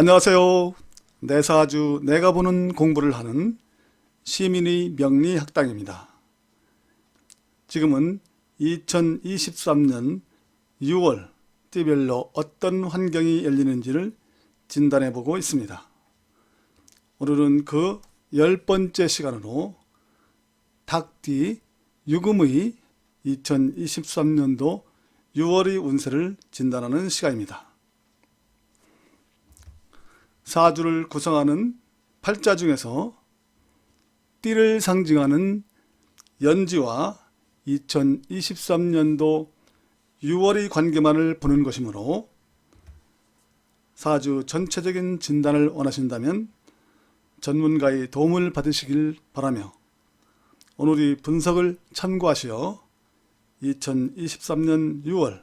안녕하세요. 내사주 내가 보는 공부를 하는 시민의 명리 학당입니다. 지금은 2023년 6월 띠별로 어떤 환경이 열리는지를 진단해 보고 있습니다. 오늘은 그 열 번째 시간으로 닭띠 유금의 2023년도 6월의 운세를 진단하는 시간입니다. 사주를 구성하는 팔자 중에서 띠를 상징하는 연지와 2023년도 6월의 관계만을 보는 것이므로 사주 전체적인 진단을 원하신다면 전문가의 도움을 받으시길 바라며 오늘의 분석을 참고하시어 2023년 6월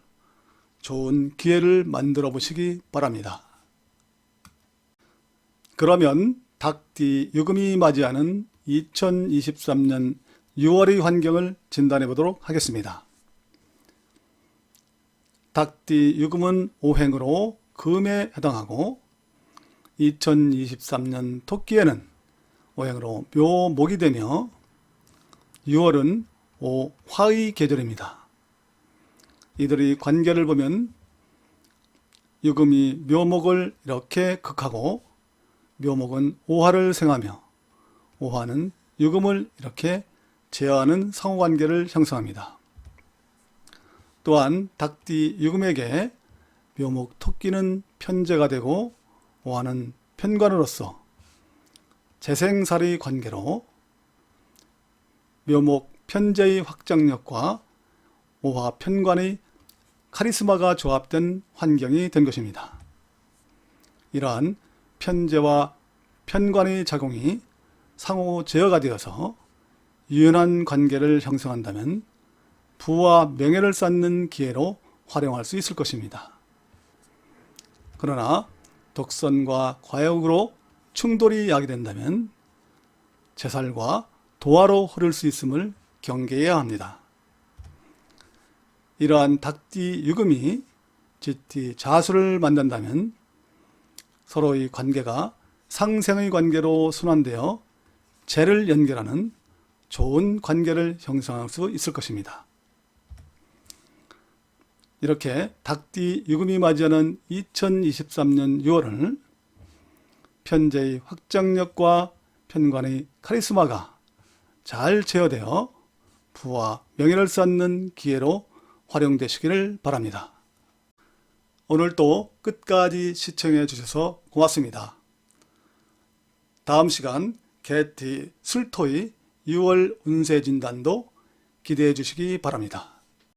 좋은 기회를 만들어 보시기 바랍니다. 그러면 닭띠 유금이 맞이하는 2023년 6월의 환경을 진단해 보도록 하겠습니다. 닭띠 유금은 오행으로 금에 해당하고 2023년 토끼에는 오행으로 묘목이 되며 6월은 오화의 계절입니다. 이들의 관계를 보면 유금이 묘목을 이렇게 극하고 묘목은 오화를 생하며 오화는 유금을 이렇게 제어하는 상호관계를 형성합니다. 또한 닭띠 유금에게 묘목 토끼는 편제가 되고 오화는 편관으로서 재생살의 관계로 묘목 편제의 확장력과 오화 편관의 카리스마가 조합된 환경이 된 것입니다. 이러한 편제와 편관의 작용이 상호 제어가 되어서 유연한 관계를 형성한다면 부와 명예를 쌓는 기회로 활용할 수 있을 것입니다. 그러나 독선과 과욕으로 충돌이 야기된다면 재살과 도화로 흐를 수 있음을 경계해야 합니다. 이러한 닭띠 유금이 쥐띠 자수를 만난다면 서로의 관계가 상생의 관계로 순환되어 재를 연결하는 좋은 관계를 형성할 수 있을 것입니다. 이렇게 닭띠 유금이 맞이하는 2023년 6월을 편제의 확장력과 편관의 카리스마가 잘 제어되어 부와 명예를 쌓는 기회로 활용되시기를 바랍니다. 오늘도 끝까지 시청해 주셔서 고맙습니다. 다음 시간 개티 술토의 6월 운세 진단도 기대해 주시기 바랍니다.